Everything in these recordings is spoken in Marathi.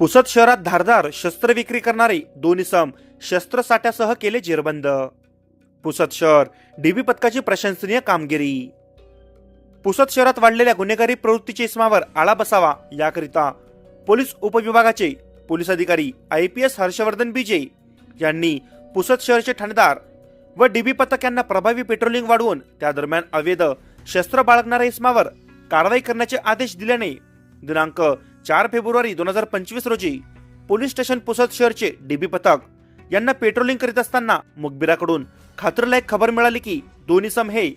पुसद शहरात धारदार शस्त्र विक्री करणारे दोन इसम शस्त्रसाठ्यासह केले जेरबंद. पुसद शहर डीबी पथकाची प्रशंसनीय कामगिरी. पुसद शहरात वाढलेल्या गुन्हेगारी प्रवृत्तीच्या इसमावर आळा बसावा याकरिता पोलीस उपविभागाचे पोलीस अधिकारी आय पी एस हर्षवर्धन बीजे यांनी पुसद शहरचे ठाणेदार व डीबी पथक यांना प्रभावी पेट्रोलिंग वाढवून त्या दरम्यान अवैध शस्त्र बाळगणाऱ्या इसमावर कारवाई करण्याचे आदेश दिल्याने दिनांक चार फेब्रुवारी दोन हजार पंचवीस रोजी पोलीस स्टेशन पुसद शहरचे डीबी पथक यांना पेट्रोलिंग करीत असताना मुखबिराकडून खात्रीलायक खबर मिळाली की दोन्ही सम हे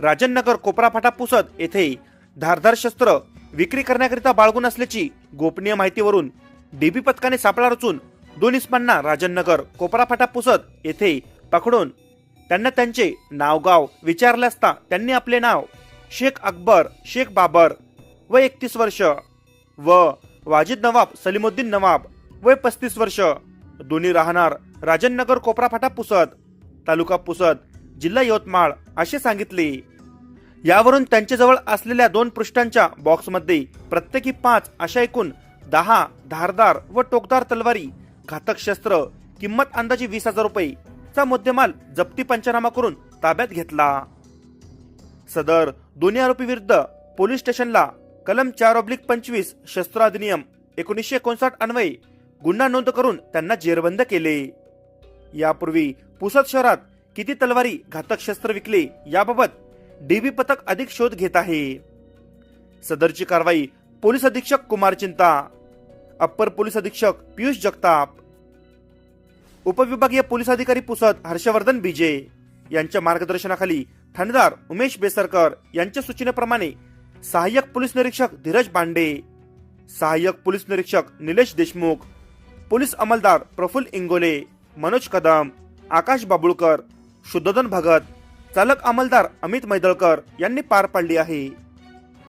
राजननगर कोपरा फाटा पुसद येथे धारधार शस्त्र विक्री करण्याकरिता बाळगून असल्याची गोपनीय माहितीवरून डीबी पथकाने सापळा रचून दोन इस्मांना राजननगर कोपरा फाटा पुसद येथे पकडून त्यांना त्यांचे नावगाव विचारले असता त्यांनी आपले नाव शेख अकबर शेख बाबर व एकतीस वर्ष व वाजिद नवाब सलीमुद्दीन नवाब वय पस्तीस वर्ष. दोन्ही राहणार राजननगर कोपरा फाटा पुसद तालुका पुसद जिल्हा यवतमाळ असे सांगितले. यावरून त्यांच्याजवळ असलेल्या दोन पृष्ठांच्या बॉक्समध्ये प्रत्येकी पाच अशा एकूण दहा धारदार व टोकदार तलवारी घातक शस्त्र किंमत अंदाजे वीस हजार रुपये चा मुद्देमाल जप्ती पंचनामा करून ताब्यात घेतला. सदर दोन्ही आरोपी विरुद्ध पोलीस स्टेशनला कलम चार ऑब्लिक पंचवीस शस्त्र अधिनियम एकोणीसशे एकोणसाठ अन्वये गुन्हा नोंद करून त्यांना जेरबंद केले. यापूर्वी पुसद शहरात किती तलवारी घातक शस्त्र विकले याबाबत डीबी पथक अधिक शोध घेत आहे. सदरची कारवाई पोलीस अधीक्षक कुमार चिंता अप्पर पोलीस अधीक्षक पियुष जगताप उपविभागीय पोलीस अधिकारी पुसद हर्षवर्धन बीजे यांच्या मार्गदर्शनाखाली ठाणेदार उमेश बेसरकर यांच्या सूचनेप्रमाणे सहाय्यक पोलीस निरीक्षक धीरज बांडे सहाय्यक पोलीस निरीक्षक निलेश देशमुख पोलीस अंमलदार प्रफुल्ल इंगोले मनोज कदम आकाश बाबुळकर शुद्धोधन भगत चालक अंमलदार अमित मैदळकर यांनी पार पाडली आहे.